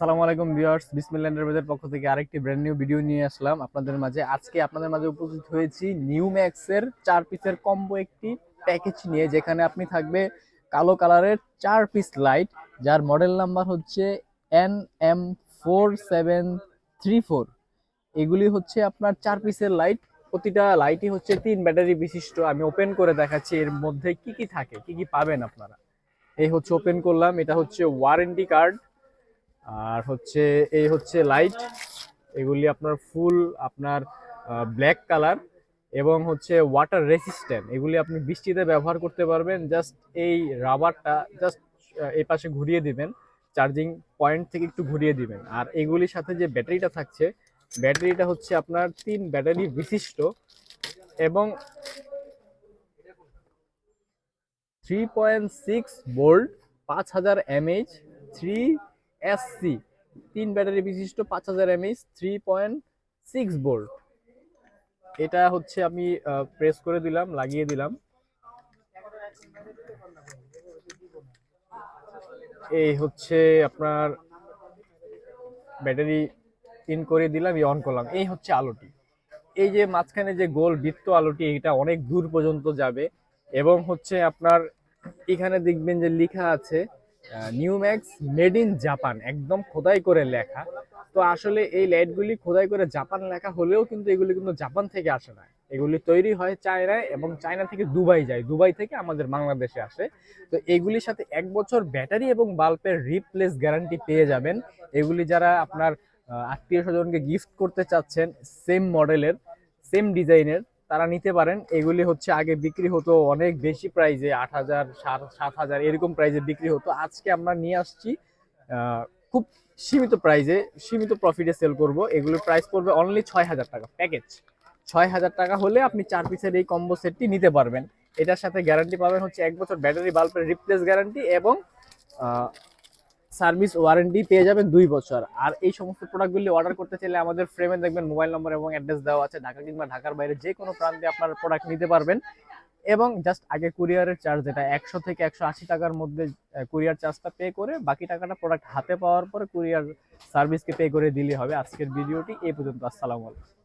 সালামু আলাইকুম ভিউয়ার্স, বিসমিল্লাহ এন্টারপ্রাইজের পক্ষ থেকে আরেকটি ব্র্যান্ড নিউ ভিডিও নিয়ে আসলাম আপনাদের মাঝে। আজকে আপনাদের মাঝে উপস্থিত হয়েছি নিউ ম্যাক্সের চার পিসের কম্বো একটি প্যাকেজ নিয়ে, যেখানে আপনি থাকবে কালো কালারের চার পিস লাইট যার মডেল নাম্বার হচ্ছে N M four seven three four এগুলি হচ্ছে আপনার চার পিসের লাইট প্রতিটা লাইটই হচ্ছে তিন ব্যাটারি বিশিষ্ট। আমি ওপেন করে দেখাচ্ছি এর মধ্যে কি কি থাকে, কি কি পাবেন আপনারা। এই হচ্ছে ওপেন করলাম, এটা হচ্ছে ওয়ারেন্টি কার্ড আর হচ্ছে এই হচ্ছে লাইট এগুলি আপনার ফুল আপনার ব্ল্যাক কালার এবং হচ্ছে ওয়াটার রেসিস্ট্যান্ট এগুলি আপনি বৃষ্টিতে ব্যবহার করতে পারবেন জাস্ট এই রাবারটা জাস্ট এই পাশে ঘুরিয়ে দিবেন চার্জিং পয়েন্ট থেকে একটু ঘুরিয়ে দিবেন। আর এগুলির সাথে যে ব্যাটারিটা থাকছে, ব্যাটারিটা হচ্ছে আপনার তিন ব্যাটারি বিশিষ্ট এবং থ্রি পয়েন্ট সিক্স ভোল্ট পাঁচ হাজার এমএইচ থ্রি এসসি, তিন ব্যাটারি বিশিষ্ট পাঁচ হাজার mAh three point six volt এটা হচ্ছে আমি প্রেস করে দিলাম, লাগিয়ে দিলাম। এই হচ্ছে আপনার ব্যাটারি ইন করে দিলাম অন করলাম। এই হচ্ছে আলোটি। এই যে মাঝখানে যে গোল বৃত্ত আলোটি, এটা অনেক দূর পর্যন্ত যাবে। এবং হচ্ছে আপনার, এখানে দেখবেন যে লেখা আছে new max made in Japan একদম খোদাই করে লেখা। তো আসলে এই লাইটগুলি খোদাই করে জাপান লেখা হলেও কিন্তু এগুলি কিন্তু জাপান থেকে আসে না। এগুলি তৈরি হয় চায়নায় এবং চায়না থেকে দুবাই যায়। দুবাই থেকে আমাদের বাংলাদেশে আসে। তো এগুলির সাথে এক বছর ব্যাটারি এবং বাল্বের রিপ্লেস গ্যারান্টি পেয়ে যাবেন। এগুলি যারা আপনার আত্মীয় স্বজনকে গিফট করতে চাচ্ছেন সেম মডেলের সেম ডিজাইনের তারা নিতে পারেন। এগুলি হচ্ছে আগে বিক্রি হতো অনেক বেশি প্রাইজে, আট হাজার, সাত হাজার এরকম প্রাইজে বিক্রি হতো। আজকে আমরা নিয়ে আসছি খুব সীমিত প্রাইজে, সীমিত প্রফিটে সেল করব। এগুলোর প্রাইস পড়বে অনলি ছয় হাজার টাকা। প্যাকেজ ছয় হাজার টাকা হলে আপনি চার পিসের এই কম্বো সেটটি নিতে পারবেন। এটার সাথে গ্যারান্টি পাবেন হচ্ছে এক বছর ব্যাটারি বাল্বের রিপ্লেস গ্যারান্টি এবং সার্ভিস ওয়ারেন্টি পেয়ে যাবেন দুই বছর। আর এই সমস্ত প্রোডাক্টগুলি অর্ডার করতে চাইলে আমাদের ফ্রেমে দেখবেন মোবাইল নম্বর এবং অ্যাড্রেস দেওয়া আছে। ঢাকা কিংবা ঢাকার বাইরে যে কোনো প্রান্তে আপনার প্রোডাক্ট নিতে পারবেন। এবং জাস্ট আগে কুরিয়ারের চার্জ যেটা, একশো থেকে একশো আশি টাকার মধ্যে কুরিয়ার চার্জটা পে করে বাকি টাকাটা প্রোডাক্ট হাতে পাওয়ার পরে কুরিয়ার সার্ভিসকে পে করে দিলে হবে। আজকের ভিডিওটি এই পর্যন্ত। আসসালামু আলাইকুম।